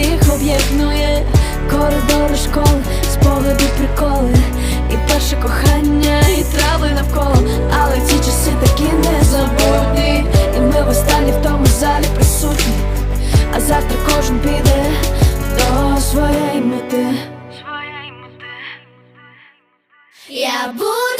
Всіх об'єднує. Коридори школи, спогади, приколи, і перше кохання, і трави навколо. Але ці часи такі незабутні, і ми востаннє в тому залі присутні. А завтра кожен піде до своєї мети. Я буду